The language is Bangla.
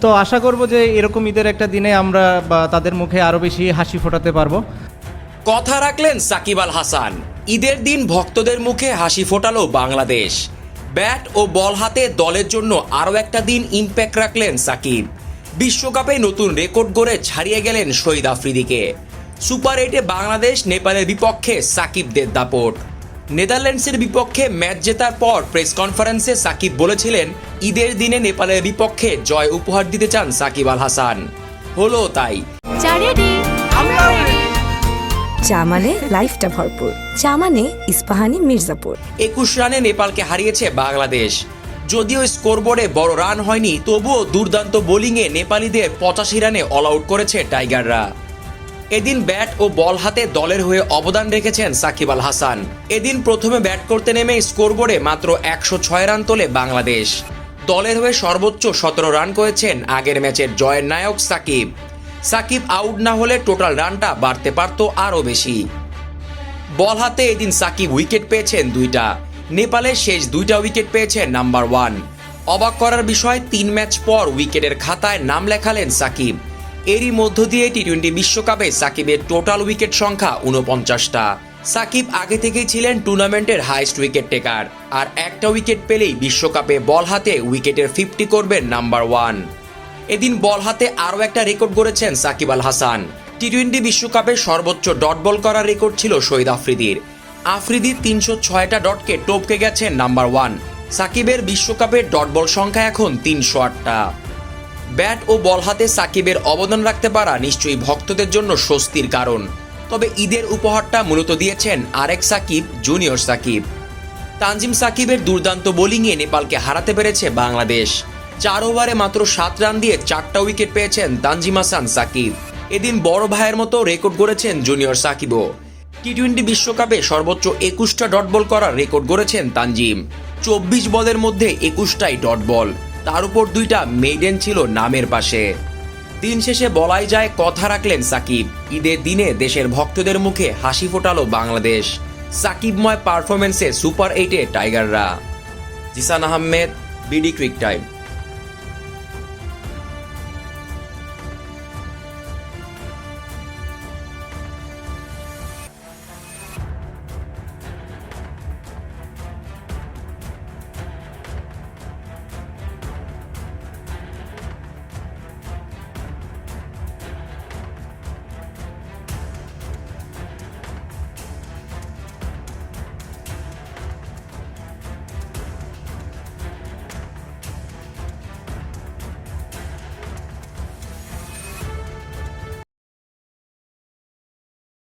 তো আশা করব যে এরকম ঈদের একটা দিনে আমরা বা তাদের মুখে আরও বেশি হাসি ফোটাতে পারব। কথা রাখলেন সাকিব আল হাসান। ঈদের দিন ভক্তদের মুখে হাসি ফোটালো বাংলাদেশ। ব্যাট ও বল হাতে দলের জন্য আরও একটা দিন ইম্প্যাক্ট রাখলেন সাকিব। বিশ্বকাপে নতুন রেকর্ড গড়ে ছাড়িয়ে গেলেন শহীদ আফ্রিদিকে। সুপার এইটে বাংলাদেশ, নেপালের বিপক্ষে সাকিবদের দাপট। নেদারল্যান্ডসের বিপক্ষে ম্যাচ জেতার পর প্রেস কনফারেন্সে সাকিব বলেছিলেন ঈদের দিনে নেপালের বিপক্ষে জয় উপহার দিতে চান সাকিব আল হাসান। হলো তাই। চা মানে লাইফটা ভরপুর। চা মানে ইস্পাহানি মির্জাপুর। একুশ রানে নেপালকে হারিয়েছে বাংলাদেশ। যদিও স্কোরবোর্ডে বড় রান হয়নি তবুও দুর্দান্ত বোলিংয়ে নেপালিদের পঁচাশি রানে অল আউট করেছে টাইগাররা। এদিন ব্যাট ও বল হাতে দলের হয়ে অবদান রেখেছেন সাকিব আল হাসান। এদিন প্রথমে ব্যাট করতে নেমে স্কোরবোর্ডে মাত্র একশো ছয় রান তোলে বাংলাদেশ। দলের হয়ে সর্বোচ্চ সতেরো রান করেছেন আগের ম্যাচের জয়ের নায়ক সাকিব। সাকিব আউট না হলে টোটাল রানটা বাড়তে পারত আরও বেশি। বল হাতে এদিন সাকিব উইকেট পেয়েছেন দুইটা। নেপালের শেষ দুইটা উইকেট পেয়েছেন নাম্বার ওয়ান। অবাক করার বিষয়, তিন ম্যাচ পর উইকেটের খাতায় নাম লেখালেন সাকিব। এরই মধ্য দিয়ে টি টোয়েন্টি বিশ্বকাপে সাকিবের টোটাল উইকেট সংখ্যা উনপঞ্চাশটা সাকিব আগে থেকেই ছিলেন টুর্নামেন্টের হাইস্ট উইকেট টেকার আর একটা উইকেট পেলেই বিশ্বকাপে বল হাতে উইকেটের ফিফটি করবেন নাম্বার ওয়ান এদিন বল হাতে আরও একটা রেকর্ড গড়েছেন সাকিব আল হাসান টি টোয়েন্টি বিশ্বকাপে সর্বোচ্চ ডট বল করার রেকর্ড ছিল শহীদ আফ্রিদির। আফ্রিদি তিনশো ছয়টা ডটকে টপকে গেছেন নাম্বার ওয়ান সাকিবের বিশ্বকাপের ডট বল সংখ্যা এখন তিনশো আটটা। ব্যাট ও বল হাতে সাকিবের অবদান রাখতে পারা নিশ্চয়ই ভক্তদের জন্য স্বস্তির কারণ। তবে ঈদের উপহারটা মূলত দিয়েছেন আরেক সাকিব, জুনিয়র সাকিব। তানজিম সাকিবের দুর্দান্ত বোলিংয়ে নেপালকে হারাতে পেরেছে বাংলাদেশ। চার ওভারে মাত্র সাত রান দিয়ে চারটা উইকেট পেয়েছেন তানজিম হাসান সাকিব। এদিন বড় ভাইয়ের মতো রেকর্ড গড়েছেন জুনিয়র সাকিবও। টি টোয়েন্টি বিশ্বকাপে সর্বোচ্চ একুশটা ডট বল করার রেকর্ড গড়েছেন তানজিম। চব্বিশ বলের মধ্যে একুশটাই ডট বল। তার উপর দুইটা মেডেন ছিল নামের পাশে। দিন শেষে বলাই যায় কথা রাখলেন সাকিব। ঈদের দিনে দেশের ভক্তদের মুখে হাসি ফোটালো বাংলাদেশ। সাকিবময় পারফরমেন্সে সুপার এইটে টাইগাররা Jisan Ahmed BD cric time